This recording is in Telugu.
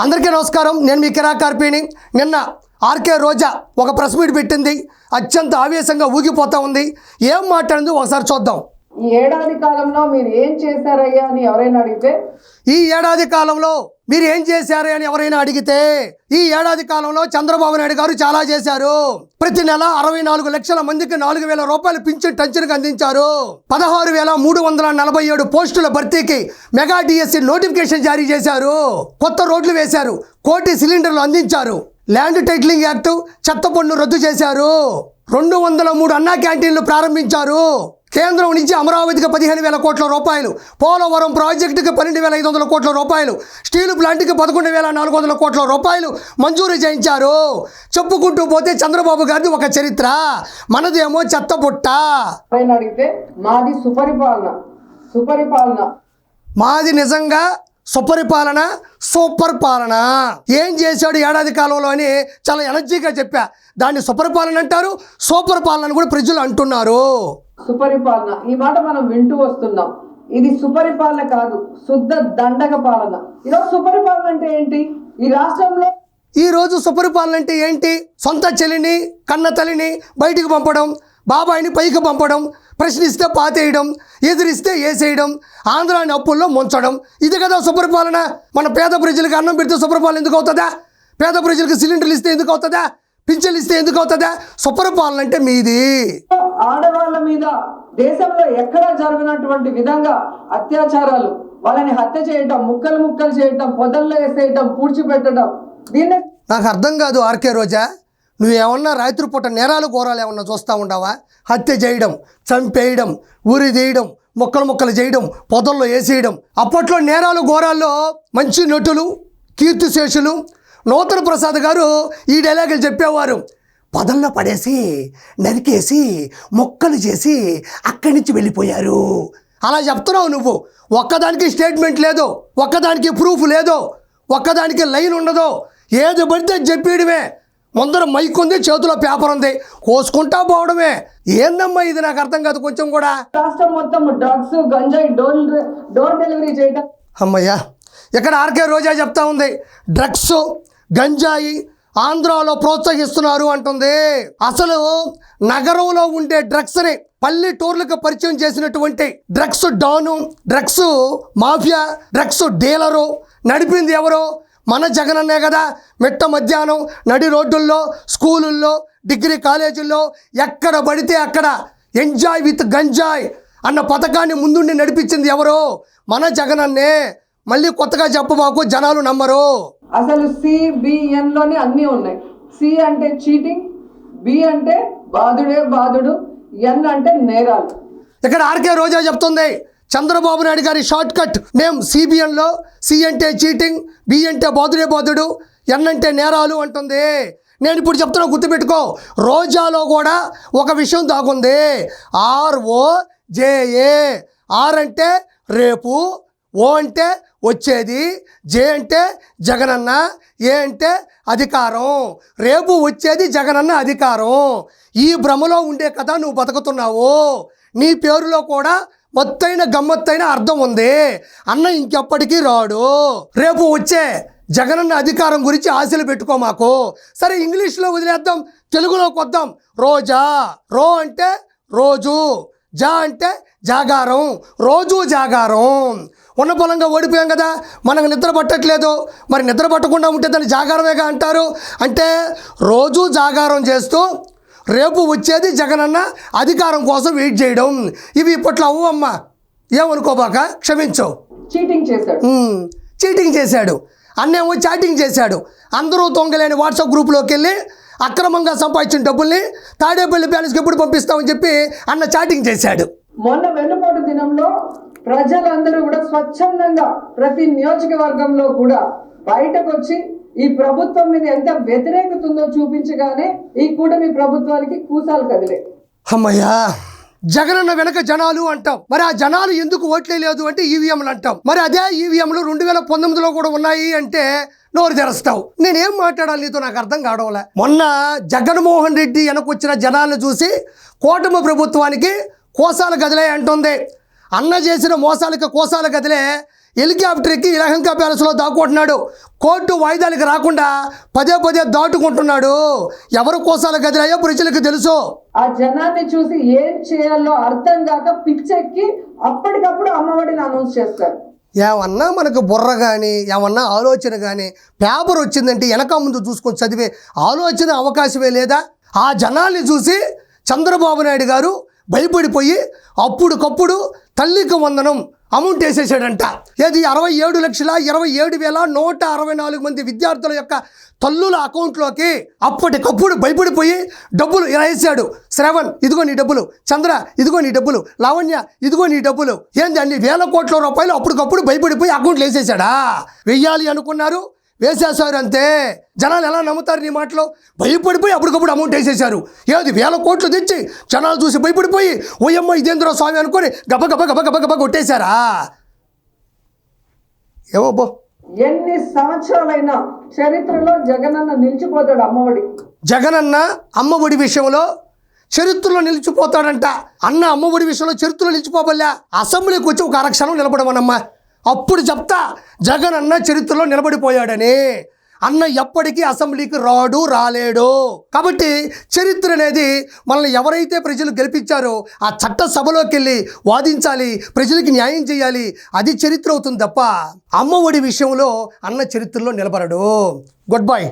అందరికీ నమస్కారం. నేను మీ కిరా కార్పీని నిన్న ఆర్కే రోజా ఒక ప్రెస్ మీట్ పెట్టింది. అత్యంత ఆవేశంగా ఊగిపోతా ఉంది. ఏం మాట్లాడింది ఒకసారి చూద్దాం. ఈ ఏడాది కాలంలో మీరు ఏం చేశారయ్యా అని ఎవరైనా అడిగితే? ఈ ఏడాది కాలంలో మీరు ఏం చేశారు అని ఎవరైనా అడిగితే ఈ ఏడాది కాలంలో చంద్రబాబు నాయుడు గారు చాలా చేశారు. ప్రతి నెల అరవై నాలుగు లక్షల మందికి నాలుగు వేల రూపాయలు పింఛన్ టంచన్కి అందించారు. పదహారు వేల మూడు వందల నలభై ఏడు పోస్టుల భర్తీకి మెగా డిఎస్సి నోటిఫికేషన్ జారీ చేశారు. కొత్త రోడ్లు వేశారు. కోటి సిలిండర్లు అందించారు. ల్యాండ్ టైటిలింగ్ యాక్ట్ చెత్త పన్ను రద్దు చేశారు. రెండు వందల మూడు అన్నా క్యాంటీన్లు ప్రారంభించారు. కేంద్రం నుంచి అమరావతికి పదిహేను వేల కోట్ల రూపాయలు పోలవరం ప్రాజెక్టుకి పన్నెండు వేల ఐదు వందల కోట్ల రూపాయలు స్టీల్ ప్లాంట్కి పదకొండు వేల నాలుగు వందల కోట్ల రూపాయలు మంజూరు చేయించారు. చెప్పుకుంటూ పోతే చంద్రబాబు గారిది ఒక చరిత్ర. మనదేమో చెత్త బుట్ట. ఎవరైనా అడిగితే మాది సుపరిపాలన సుపరిపాలన. మాది నిజంగా సుపరిపాలన సూపర్ పాలన ఏం చేశాడు ఏడాది కాలంలో అని చాలా ఎనర్జీగా చెప్పా. దాన్ని సుపరిపాలన అంటారు సూపర్ పాలన అని కూడా ప్రజలు అంటున్నారు. సుపరిపాలన. ఈ మాట మనం వింటూ వస్తున్నాం. ఇది సుపరిపాలన కాదు శుద్ధ దండగ పాలన. ఈరోజు సుపరిపాలన అంటే ఏంటి? ఈ రాష్ట్రంలో ఈ రోజు సుపరిపాలన అంటే ఏంటి? సొంత చెల్లిని కన్న తల్లిని బయటికి పంపడం బాబాయిని పైకి పంపడం ప్రశ్నిస్తే పాతేయడం ఎదిరిస్తే వేసేయడం ఆంధ్రాని అప్పుల్లో ముంచడం. ఇది కదా సుపరిపాలన. మన పేద ప్రజలకు అన్నం పెడితే సుపరిపాలన ఎందుకు అవుతుందా? పేద ప్రజలకు సిలిండర్లు ఇస్తే ఎందుకు అవుతుందా? పింఛన్లు ఇస్తే ఎందుకు అవుతుందా? సుపరిపాలన అంటే మీది. ఆడవాళ్ళ మీద దేశంలో ఎక్కడా జరగనటువంటి విధంగా అత్యాచారాలు వాళ్ళని హత్య చేయటం ముక్కలు ముక్కలు చేయటం పొదల్లో వేసేయటం పూడ్చిపెట్టడం దీన్నే నాకు అర్థం కాదు ఆర్కే రోజా. నువ్వేమన్నా రాత్రి పూట నేరాలు ఘోరాలు ఏమన్నా చూస్తూ ఉండవా? హత్య చేయడం చంపేయడం ఊరి తీయడం మొక్కలు మొక్కలు చేయడం పొదల్లో వేసేయడం. అప్పట్లో నేరాలు ఘోరాల్లో మంచి నటులు కీర్తిశేషులు నూతన ప్రసాద్ గారు ఈ డైలాగులు చెప్పేవారు. పొదల్లో పడేసి నరికేసి మొక్కలు చేసి అక్కడి నుంచి వెళ్ళిపోయారు. అలా చెప్తున్నావు నువ్వు. ఒక్కదానికి స్టేట్మెంట్ లేదు ఒక్కదానికి ప్రూఫ్ లేదు ఒక్కదానికి లైన్ ఉండదు. ఏది పడితే అది చెప్పేయడమే. ముందర మైక్ ఉంది చేతిలో పేపర్ ఉంది. కోసుకుంటా పోవడమే. ఏందమ్మా ఇది? నాకు అర్థం కాదు కొంచెం కూడా. రాష్ట్రం మొత్తం డ్రగ్స్ గంజాయి డోర్ డోర్ డెలివరీ చేయటం. అమ్మయ్యా ఇక్కడ ఆర్కే రోజా చెప్తా ఉంది. డ్రగ్స్ గంజాయి ఆంధ్రాలో ప్రోత్సహిస్తున్నారు అంటుంది. అసలు నగరంలో ఉండే డ్రగ్స్ని పల్లెటూర్లకు పరిచయం చేసినటువంటి drugs don drugs mafia drugs dealer నడిపింది ఎవరు? మన జగనన్నే కదా మిట్ట మధ్యాహ్నం నడి రోడ్డుల్లో స్కూలుల్లో డిగ్రీ కాలేజీల్లో ఎక్కడ పడితే అక్కడ ఎంజాయ్ విత్ గంజాయ్ అన్న పథకాన్ని ముందుండి నడిపించింది ఎవరు మన జగనన్నే. మళ్ళీ కొత్తగా చెప్పబాకు జనాలు నమ్మరు. అసలు సిబిఎన్లోనే అన్నీ ఉన్నాయి. సి అంటే చీటింగ్ బి అంటే బాధుడే బాధుడు ఎన్ అంటే నేరాలు. ఇక్కడ ఆర్కే రోజా చెప్తుంది చంద్రబాబు నాయుడు గారి షార్ట్ కట్ నేమ్ సిబిఎన్లో సి అంటే చీటింగ్ బి అంటే బోధుడే బోధుడు ఎన్ అంటే నేరాలు అంటుంది. నేను ఇప్పుడు చెప్తున్నా గుర్తుపెట్టుకో. రోజాలో కూడా ఒక విషయం దాగుంది. ఆర్ఓ జేఏ ఆర్ అంటే రేపు ఓ అంటే వచ్చేది జే అంటే జగనన్న ఏ అంటే అధికారం. రేపు వచ్చేది జగనన్న అధికారం. ఈ భ్రమలో ఉండే కదా నువ్వు బతుకుతున్నావు. నీ పేరులో కూడా ఒత్తైన గమ్మత్తైన అర్థం ఉంది. అన్న ఇంకెప్పటికీ రాడు. రేపు వచ్చే జగనన్న అధికారం గురించి ఆశలు పెట్టుకో మాకు. సరే ఇంగ్లీష్లో వదిలేద్దాం తెలుగులోకి వద్దాం. రోజా రో అంటే రోజు జా అంటే జాగారం. రోజు జాగారం. ఉన్న పొలంగా ఓడిపోయాం కదా మనకు నిద్ర పట్టట్లేదు. మరి నిద్ర పట్టకుండా ఉంటే దాన్ని జాగారమేగా అంటారు? అంటే రోజు జాగారం చేస్తూ రేపు వచ్చేది జగనన్న అధికారం కోసం వెయిట్ చేయడం. ఇవి ఇప్పట్లో అవ్వమ్మా ఏమనుకోబాక? క్షమించు. చీటింగ్ చేశాడు. చీటింగ్ చేశాడు. అన్నేమో చాటింగ్ చేశాడు. అందరూ దొంగలేని వాట్సాప్ గ్రూప్లోకి వెళ్ళి అక్రమంగా సంపాదించిన డబ్బుల్ని తాడేపల్లి ప్యాలెస్కి ఎప్పుడు పంపిస్తామని చెప్పి అన్న చాటింగ్ చేశాడు. మొన్న వెన్నుపోటు దినంలో ప్రజలందరూ కూడా స్వచ్ఛందంగా ప్రతి నియోజకవర్గంలో కూడా బయటకు వచ్చి ఈ ప్రభుత్వం మీద ఎంత వ్యతిరేకత ఉందో చూపించగానే ఈ కూటమి ప్రభుత్వానికి కూసాలు కదిలే. అమ్మయ్యా జగనన్న వెనక జనాలు అంటాం. మరి ఆ జనాలు ఎందుకు ఓట్లేదు అంటే ఈవీఎంలు అంటాం. మరి అదే ఈవీఎంలు రెండు వేల పంతొమ్మిదిలో కూడా ఉన్నాయి అంటే నోరు తెరుస్తావు. నేనేం మాట్లాడాలి నీతో నాకు అర్థం కావడంలే మొన్న జగన్మోహన్ రెడ్డి వెనకొచ్చిన జనాలను చూసి కూటమి ప్రభుత్వానికి కోసాలు గదిలే అంటుంది. అన్న చేసిన మోసాలకి కోసాలు గదిలే హెలికాప్టర్ ఎక్కి ఇలహంకా ప్యాలెస్లో దాక్కుంటున్నాడు. కోర్టు వాయిదాలకు రాకుండా పదే పదే దాటుకుంటున్నాడు. ఎవరు కోసాల గదిరాయో ప్రజలకు తెలుసు. ఆ జనాన్ని చూసి ఏం చేయాలో అర్థం కాక పిచ్చెక్కి అప్పటికప్పుడు అమ్మఒడిని అనౌన్స్ చేస్తారు. ఏమన్నా మనకు బుర్ర కానీ ఏమన్నా ఆలోచన కానీ పేపర్ వచ్చిందంటే వెనక ముందు చూసుకొని చదివే ఆలోచన అవకాశమే లేదా? ఆ జనాల్ని చూసి చంద్రబాబు నాయుడు గారు భయపడిపోయి అప్పుడుకప్పుడు తల్లికి వందనం. అమౌంట్ వేసేసాడంట. ఏది అరవై ఏడు లక్షల ఇరవై ఏడు వేల నూట అరవై నాలుగు మంది విద్యార్థుల యొక్క తల్లుల అకౌంట్లోకి అప్పటికప్పుడు భయపడిపోయి డబ్బులు వేసాడు. శ్రవణ్ ఇదిగో నీ డబ్బులు. చంద్ర ఇదిగో నీ డబ్బులు. లావణ్య ఇదిగో నీ డబ్బులు. ఏంది అన్ని వేల కోట్ల రూపాయలు అప్పటికప్పుడు భయపడిపోయి అకౌంట్లు వేసేసాడా? వెయ్యాలి అనుకున్నారు. వేసేసారు అంతే. జనాలు ఎలా నమ్ముతారు నీ మాటలో? భయపడిపోయి అప్పటికప్పుడు అమౌంట్ వేసేసారు ఏది? వేల కోట్లు తెచ్చి జనాలు చూసి భయపడిపోయి ఓయమ్మ ఇదేంద్ర స్వామి అనుకొని గబ గబ గబ గబ గబ కొట్టేశారా? ఏమో బో. ఎన్ని సంవత్సరాలైనా చరిత్రలో జగనన్న నిలిచిపోతాడు అమ్మఒడి. జగనన్న అమ్మఒడి విషయంలో చరిత్రలో నిలిచిపోతాడంట. అన్న అమ్మఒడి విషయంలో చరిత్రలో నిలిచిపోబల్లా అసెంబ్లీకి వచ్చి ఒక అరక్షణం నిలబడమనమ్మా. అప్పుడు చెప్తా జగన్ అన్న చరిత్రలో నిలబడిపోయాడని. అన్న ఎప్పటికీ అసెంబ్లీకి రాడు రాలేడు. కాబట్టి చరిత్ర అనేది మనల్ని ఎవరైతే ప్రజలు గెలిపించారో ఆ చట్ట సభలోకి వెళ్ళి వాదించాలి ప్రజలకి న్యాయం చేయాలి అది చరిత్ర అవుతుంది తప్ప అమ్మఒడి విషయంలో అన్న చరిత్రలో నిలబడడు. Good bye.